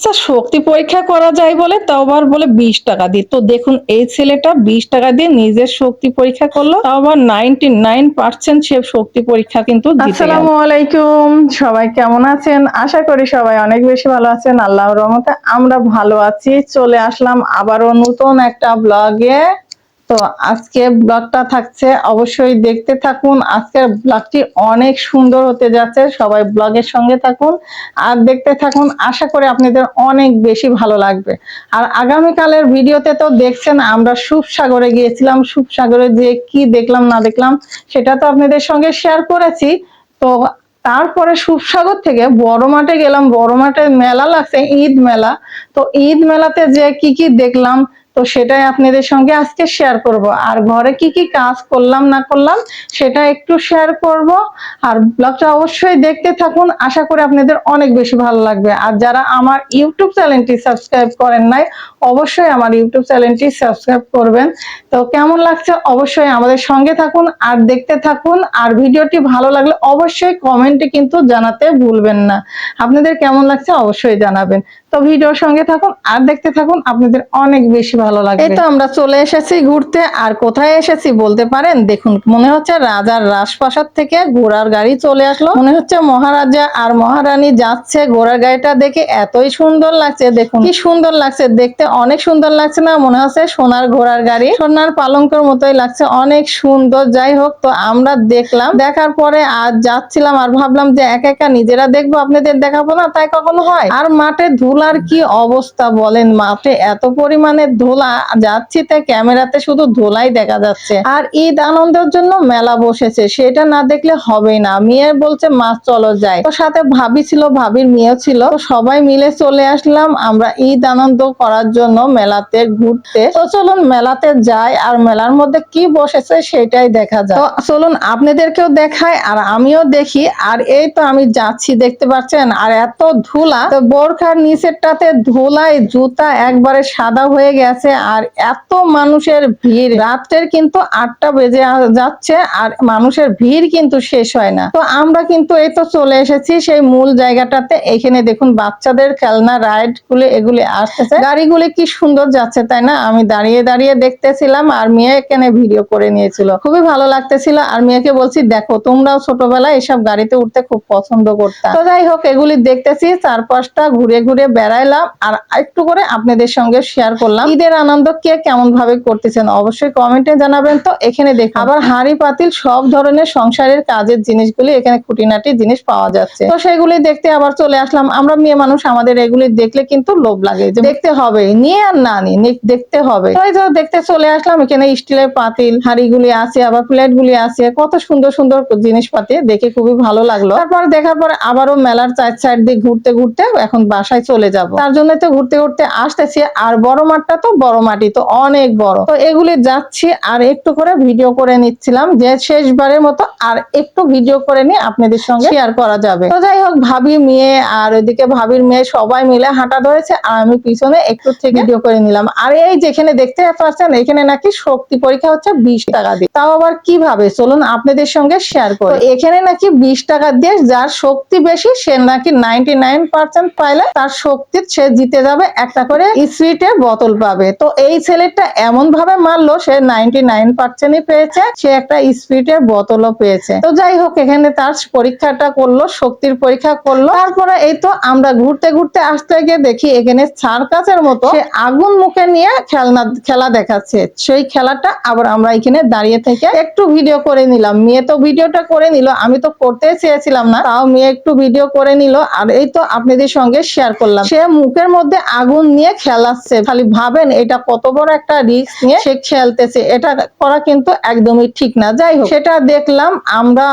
আচ্ছা শক্তি পরীক্ষা করা যায় বলে, তাও আবার বলে বিশ টাকা দিয়ে। তো দেখুন, এই ছেলেটা বিশ টাকা দিয়ে নিজের শক্তি পরীক্ষা করল, তাও আবার নাইনটি নাইন পার্সেন্ট সে শক্তি পরীক্ষা কিন্তু আসসালামু আলাইকুম, সবাই কেমন আছেন? আশা করি সবাই অনেক বেশি ভালো আছেন আল্লাহ রহমতে আমরা ভালো আছি। চলে আসলাম আবারও নতুন একটা ব্লগে তো আজকে ব্লগটা থাকছে, অবশ্যই দেখতে থাকুন। আজকের ব্লগটি অনেক সুন্দর হতে যাচ্ছে, সবাই ব্লগের সঙ্গে থাকুন আর দেখতে থাকুন। আশা করি আপনাদের অনেক বেশি ভালো লাগবে। আর আগামীকালের ভিডিওতে তো দেখছেন, আমরা সুপসাগরে গিয়েছিলাম। সুপসাগরে যে কি দেখলাম, না দেখলাম, সেটা তো আপনাদের সঙ্গে শেয়ার করেছি। তো তারপরে সুপসাগর থেকে বড় মাঠে গেলাম। বড় মাঠে মেলা লাগছে, ঈদ মেলা। তো ঈদ মেলাতে যে কি কি দেখলাম তো সেটাই আপনাদের সঙ্গে আজকে শেয়ার করব। আর ঘরে কি কি কাজ করলাম, না করলাম, সেটা একটু শেয়ার করব। আর ব্লগটা অবশ্যই দেখতে থাকুন। আশা করি আপনাদের অনেক বেশি ভালো লাগবে। আর যারা আমার ইউটিউব চ্যানেলটি সাবস্ক্রাইব করেন নাই, অবশ্যই আমার ইউটিউব চ্যানেলটি সাবস্ক্রাইব করবেন। তো কেমন লাগছে? অবশ্যই আমাদের সঙ্গে থাকুন আর দেখতে থাকুন। আর ভিডিওটি ভালো লাগলে অবশ্যই কমেন্টে কিন্তু জানাতে ভুলবেন না। আপনাদের কেমন লাগছে? অবশ্যই জানাবেন। তো ভিডিওর সঙ্গে থাকুন আর দেখতে থাকুন। আপনাদের অনেক বেশি ভালো লাগবে। এই তো আমরা চলে এসেছি ঘুরতে। আর কোথায় এসেছি বলতে পারেন? দেখুন, মনে হচ্ছে রাজার রাজপ্রাসাদ থেকে ঘোড়ার গাড়ি চলে আসলো। মনে হচ্ছে মহারাজা আর মহারানী যাচ্ছে ঘোড়ার গাড়িটা দেখে। এতই সুন্দর লাগছে, দেখুন। কি সুন্দর লাগছে, দেখতে অনেক সুন্দর লাগছে না? মনে হচ্ছে সোনার ঘোড়ার গাড়ি। সোনার পালঙ্কের মতোই লাগছে, অনেক সুন্দর। যাই হোক, তো আমরা দেখলাম। দেখার পরে আর যাচ্ছিলাম আর ভাবলাম যে একা একা নিজেরা দেখব, আপনাদের দেখাবো না? তাই কখনো হয়? আর মাঠে ধুলার কি অবস্থা বলেন? মাঠে এত পরিমাণে ধুলা যাচ্ছি তাই ক্যামেরাতে শুধু ধুলাই দেখা যাচ্ছে। আর ঈদ আনন্দের জন্য মেলা বসেছে, সেটা না দেখলে হবে না। মেয়ে বলছে, মা, চলো যাই। তো সাথে ভাবি ছিল, ভাবির মেয়েও ছিল। তো সবাই মিলে চলে আসলাম আমরা ঈদ আনন্দ করার জন্য মেলাতে ঘুরতে। তো চলুন মেলাতে যাই আর মেলার মধ্যে কি বসেছে সেটাই দেখা যায় তো চলুন আপনাদেরকেও দেখায় আর আমিও দেখি। আর এই তো আমি যাচ্ছি, দেখতে পাচ্ছেন? আর এত ধুলা, তো বোরখার নিচেরটাতে ধুলায় জুতা একবারে সাদা হয়ে গেছে। আর এত মানুষের ভিড়। রাত্রের কিন্তু আটটা বেজে যাচ্ছে আর মানুষের ভিড় কিন্তু শেষ হয় না। তো আমরা কিন্তু এই তো চলে এসেছি সেই মূল জায়গাটাতে। এখানে দেখুন বাচ্চাদের খেলনা রাইডগুলো এগুলি আসতেছে। গাড়িগুলি কি সুন্দর যাচ্ছে, তাই না? আমি দাঁড়িয়ে দাঁড়িয়ে দেখতেছিলাম আর মেয়ে এখানে ভিডিও করে নিয়েছিল। খুবই ভালো লাগতেছিল আর মেয়েকে বলছি, দেখো, তোমরাও ছোটবেলায় এসব গাড়িতে উঠতে খুব পছন্দ করতাম তো যাই হোক, এগুলি দেখতেছি, চারপাশটা ঘুরে ঘুরে বেড়াইলাম আর একটু করে আপনাদের সঙ্গে শেয়ার করলাম। ঈদের আনন্দ কে কেমন ভাবে করতেছেন অবশ্যই কমেন্টে জানাবেন তো এখানে দেখুন। আবার হাঁড়ি, পাতিল সব ধরনের সংসারের কাজের জিনিসগুলি এখানে খুঁটিনাটি জিনিস পাওয়া যাচ্ছে। তো সেগুলি দেখতে আবার চলে আসলাম। আমরা মেয়ে মানুষ, আমাদের এগুলি দেখলে কিন্তু লোভ লাগে যে দেখতে হবে, নিয়ে আর না নে- দেখতে হবে। তো তো দেখতে চলে আসলাম, এখানে স্টিলের পাতিল, হাঁড়িগুলি আছে, আবার প্লেট গুলি আছে। কত সুন্দর সুন্দর জিনিসপাতি, দেখে খুবই ভালো লাগল। তারপর দেখার পরে আবারও মেলার চার সাইড দিয়ে ঘুরতে ঘুরতে এখন বাসায় চলে যাব। তার জন্য তো ঘুরতে ঘুরতে আসতেছি, আর বড় মাঠটা তো বড় মাটি, তো অনেক বড়। তো এগুলি যাচ্ছি আর একটু করে ভিডিও করে নিচ্ছিলাম যে শেষবারের মতো আর একটু ভিডিও করে নিয়ে আপনাদের সঙ্গে শেয়ার করা যাবে। তো যাই হোক, ভাবি মেয়ে আর ওইদিকে ভাবির মেয়ে সবাই মিলে হাঁটা ধরেছে আর আমি পিছনে একটু থেকে ভিডিও করে নিলাম। আর এই যেখানে দেখতে পাচ্ছেন, এখানে নাকি শক্তি পরীক্ষা হচ্ছে বিশ টাকা দিয়ে। তাও আবার কীভাবে? চলুন আপনাদের সঙ্গে শেয়ার করে। এখানে নাকি বিশ টাকা দিয়ে যার শক্তি বেশি, সে নাকি নাইনটি নাইন পার্সেন্ট পাইলে তার শক্তি সে জিতে যাবে একটা করে স্পিরিটের বোতল পাবে। তো এই ছেলেটা এমন ভাবে মারলো, সে নাইনটি নাইন পার্সেন্টই পেয়েছে, সে একটা স্পিরিটের বোতলও পেয়েছে। তো যাই হোক, এখানে তার পরীক্ষাটা করল, শক্তির পরীক্ষা করল। তারপরে এই তো আমরা ঘুরতে ঘুরতে আসতে গিয়ে দেখি এখানে সার্কাসের মতো আগুন মুখে নিয়ে খেলনা, খেলা দেখাচ্ছে। সেই খেলাটা আবার আমরা এখানে দাঁড়িয়ে থেকে একটু ভিডিও করে নিলাম। মেয়ে তো ভিডিওটা করে নিল, আমি তো করতে চেয়েছিলাম না। তাও মেয়ে একটু ভিডিও করে নিল, আর এই তো আপনাদের সঙ্গে শেয়ার করলাম। সে মুখের মধ্যে আগুন নিয়ে খেলাচ্ছে, খালি ভাবেন এটা কত বড় একটা রিস্ক নিয়ে সে খেলতেছে। এটা করা কিন্তু একদমই ঠিক না। যাই হোক, সেটা দেখলাম, আমরা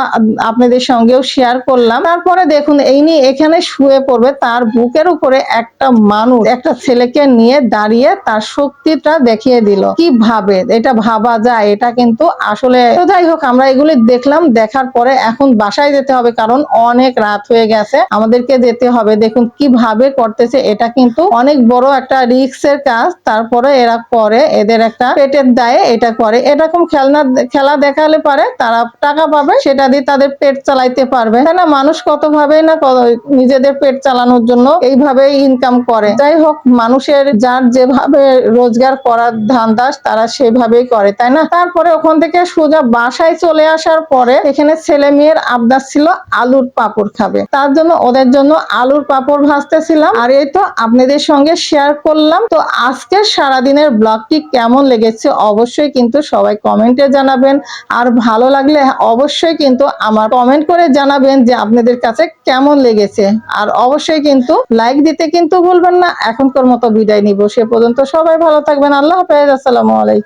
আপনাদের সঙ্গেও শেয়ার করলাম। তারপরে দেখুন, এই নিয়ে এখানে শুয়ে পড়বে তার বুকের উপরে একটা মানুষ, একটা ছেলেকে নিয়ে দাঁড়িয়ে তার শক্তিটা দেখিয়ে দিল। কি ভাবে? এটা ভাবা যায়, এটা কিন্তু আসলে তো যাই হোক, আমরা এগুলি দেখলাম, দেখার পরে এখন বাসায় যেতে হবে, কারণ অনেক রাত হয়ে গেছে। আমাদেরকে যেতে হবে। দেখুন কীভাবে করতেছে, এটা কিন্তু অনেক বড় একটা রিস্কের কাজ। তারপর তারপরে এরা করে এদের একটা পেটের দায়ে এটা করে। এরকম খেলনা খেলা দেখালে পারে তারা টাকা পাবে, সেটা দিয়ে তাদের পেট চালাইতে পারবে। তাই না? মানুষ কত ভাবে না নিজেদের পেট চালানোর জন্য এইভাবেই ইনকাম করে। যাই হোক, মানুষের যার যেভাবে রোজগার করার ধান্দাস তারা সেভাবেই করে, তাই না? তারপরে ওখান থেকে সোজা বাসায় চলে আসার পরে এখানে ছেলে মেয়ের আবদার ছিল আলুর পাপড় খাবে। তার জন্য ওদের জন্য আলুর পাপড় ভাজতেছিলাম। আর এই তো আপনাদের সঙ্গে শেয়ার করলাম। তো আজকে সারাদিনের ব্লগটি কেমন লেগেছে অবশ্যই কিন্তু সবাই কমেন্টে জানাবেন। আর ভালো লাগলে অবশ্যই কিন্তু আমার কমেন্ট করে জানাবেন যে আপনাদের কাছে কেমন লেগেছে। আর অবশ্যই কিন্তু লাইক দিতে কিন্তু ভুলবেন না। এখনকার মতো বিদায় নিব। সে পর্যন্ত সবাই ভালো থাকবেন। আল্লাহ হাফেজ। আসসালামু আলাইকুম।